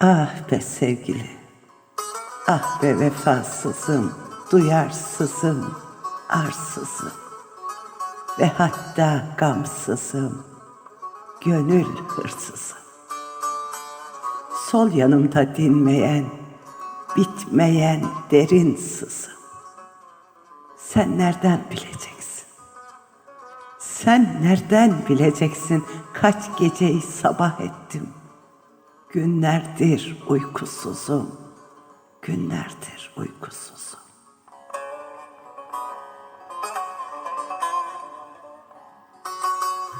Ah be sevgili, ah be vefasızım, duyarsızım, arsızım ve hatta gamsızım, gönül hırsızım. Sol yanımda dinmeyen, bitmeyen derin sızım. Sen nereden bileceksin? Sen nereden bileceksin kaç geceyi sabah ettim? Günlerdir uykusuzum, günlerdir uykusuzum.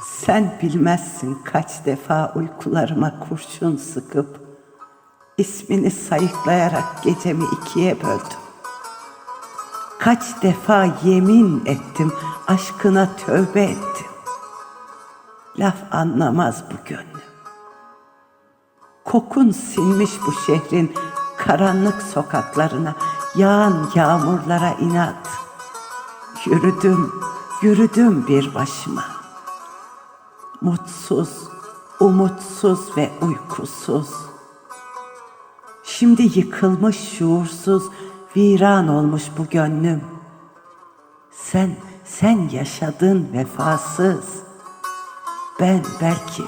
Sen bilmezsin kaç defa uykularıma kurşun sıkıp ismini sayıklayarak gecemi ikiye böldüm. Kaç defa yemin ettim, aşkına tövbe ettim. Laf anlamaz bu gönlüm. Kokun sinmiş bu şehrin karanlık sokaklarına, yağan yağmurlara inat. Yürüdüm, yürüdüm bir başıma. Mutsuz, umutsuz ve uykusuz. Şimdi yıkılmış şuursuz, viran olmuş bu gönlüm. Sen, sen yaşadın vefasız. Ben belki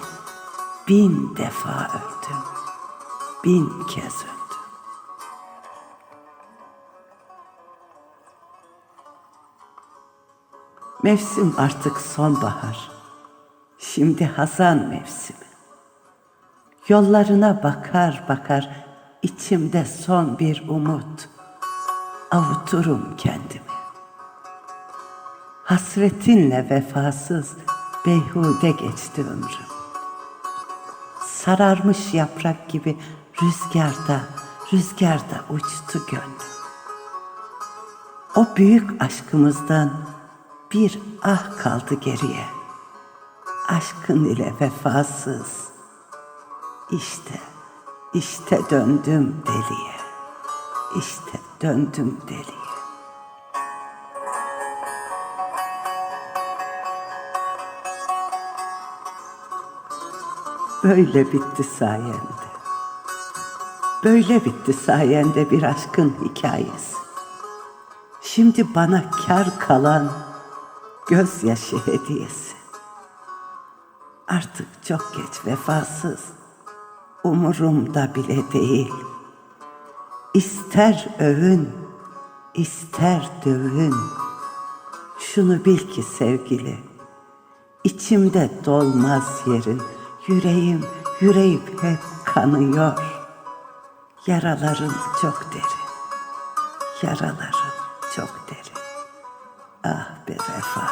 bin defa öldüm. Bin kez öldüm. Mevsim artık sonbahar. Şimdi hazan mevsimi. Yollarına bakar bakar içimde son bir umut. Avuturum kendimi. Hasretinle vefasız beyhude geçti ömrüm. Sararmış yaprak gibi rüzgarda, rüzgarda uçtu gönlüm. O büyük aşkımızdan bir ah kaldı geriye. Aşkın ile vefasız. İşte, işte döndüm deliye. İşte döndüm deliye. Böyle bitti sayende. Böyle bitti sayende bir aşkın hikayesi. Şimdi bana kar kalan gözyaşı hediyesi. Artık çok geç vefasız. Umurumda bile değil. İster övün, ister dövün. Şunu bil ki sevgili, içimde dolmaz yerin. Yüreğim, yüreğim hep kanıyor. Yaralarım çok derin. Yaralarım çok derin. Ah be vefasız.